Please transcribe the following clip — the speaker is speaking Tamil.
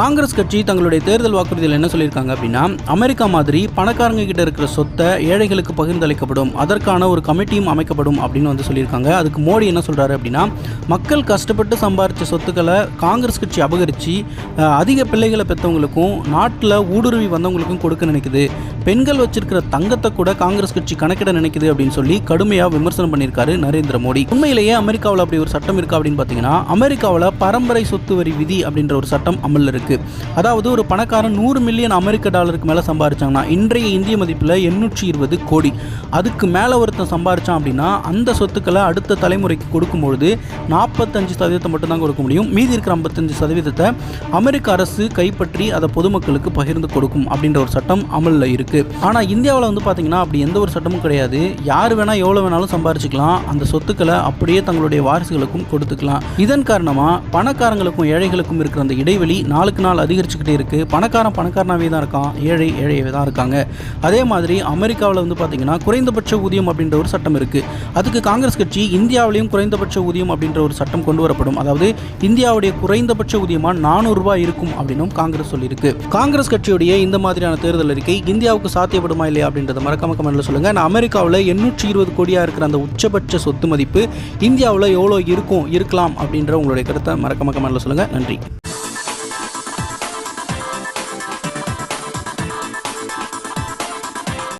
காங்கிரஸ் கட்சி தங்களுடைய தேர்தல் வாக்குறுதியில் என்ன சொல்லியிருக்காங்க அப்படின்னா அமெரிக்கா மாதிரி பணக்காரங்க கிட்ட இருக்கிற சொத்தை ஏழைகளுக்கு பகிர்ந்தளிக்கப்படும் அதற்கான ஒரு கமிட்டியும் அமைக்கப்படும் அப்படின்னு வந்து சொல்லியிருக்காங்க. அதுக்கு மோடி என்ன சொல்கிறாரு அப்படின்னா மக்கள் கஷ்டப்பட்டு சம்பாதிச்ச சொத்துக்களை காங்கிரஸ் கட்சி அபகரித்து அதிக பிள்ளைகளை பெற்றவங்களுக்கும் நாட்டில் ஊடுருவி வந்தவங்களுக்கும் கொடுக்க நினைக்குது. பெண்கள் வச்சிருக்கிற தங்கத்தை கூட காங்கிரஸ் கட்சி கணக்கிட நினைக்குது அப்படின்னு சொல்லி கடுமையாக விமர்சனம் பண்ணியிருக்காரு நரேந்திர மோடி. உண்மையிலேயே அமெரிக்காவில் அப்படி ஒரு சட்டம் இருக்கா அப்படின்னு பார்த்தீங்கன்னா அமெரிக்காவில் பரம்பரை சொத்து வரி விதி அப்படின்ற ஒரு சட்டம் அமலில் இருக்கு. அதாவது ஒரு பணக்காரன் நூறு மில்லியன் அமெரிக்க டாலருக்கு மேலே சம்பாரிச்சாங்கன்னா இன்றைய இந்திய மதிப்பில் எண்ணூற்றி இருபது கோடி. அதுக்கு மேலே ஒருத்தன் சம்பாரிச்சான் அப்படின்னா அந்த சொத்துக்களை அடுத்த தலைமுறைக்கு கொடுக்கும்பொழுது நாற்பத்தஞ்சு சதவீதத்தை மட்டும்தான் கொடுக்க முடியும். மீதி இருக்கிற ஐம்பத்தஞ்சு சதவீதத்தை அமெரிக்க அரசு கைப்பற்றி அதை பொதுமக்களுக்கு பகிர்ந்து கொடுக்கும் அப்படின்ற ஒரு சட்டம் அமலில் இருக்கு. ஆனால் இந்தியாவில் வந்து பார்த்தீங்கன்னா அப்படி எந்த ஒரு சட்டமும் கிடையாது. யார் வேணால் எவ்வளோ வேணாலும் சம்பாரிச்சுக்கலாம். அந்த சொத்துக்களை அப்படியே தங்களுடைய வாரிசுகளுக்கும் கொடுத்துக்கலாம். இதன் காரணமாக பணக்காரங்களுக்கும் ஏழைகளுக்கும் இருக்கிற அந்த இடைவெளி நாளுக்கு நாள் அதிகரிச்சுக்கிட்டே இருக்கு. பணக்காரன் பணக்காரனாகவே தான் இருக்கான். ஏழை ஏழையவே தான் இருக்காங்க. அதே மாதிரி அமெரிக்காவில் வந்து பார்த்தீங்கன்னா குறைந்தபட்ச ஊதியம் அப்படின்ற ஒரு சட்டம் இருக்குது அதுக்கு காங்கிரஸ் கட்சி இந்தியாவிலையும் குறைந்தபட்ச ஊதியம் அப்படின்ற ஒரு சட்டம் கொண்டு வரப்படும். அதாவது இந்தியாவுடைய குறைந்தபட்ச ஊதியமாக நானூறுரூவா இருக்கும் அப்படின்னும் காங்கிரஸ் சொல்லியிருக்கு. காங்கிரஸ் கட்சியுடைய இந்த மாதிரியான தேர்தல் அறிக்கை இந்தியாவுக்கு சாத்தியப்படுமா இல்லையா அப்படின்றத மறக்காம கமெண்ட்ல சொல்லுங்க. நான் அமெரிக்காவில் எண்ணூற்றி இருபது கோடியாக இருக்கிற அந்த உச்சபட்ச சொத்து மதிப்பு இந்தியாவில் எவ்வளோ இருக்கும் இருக்கலாம் அப்படின்ற உங்களுடைய கருத்தை மறக்காம கமெண்ட்ல சொல்லுங்க. நன்றி.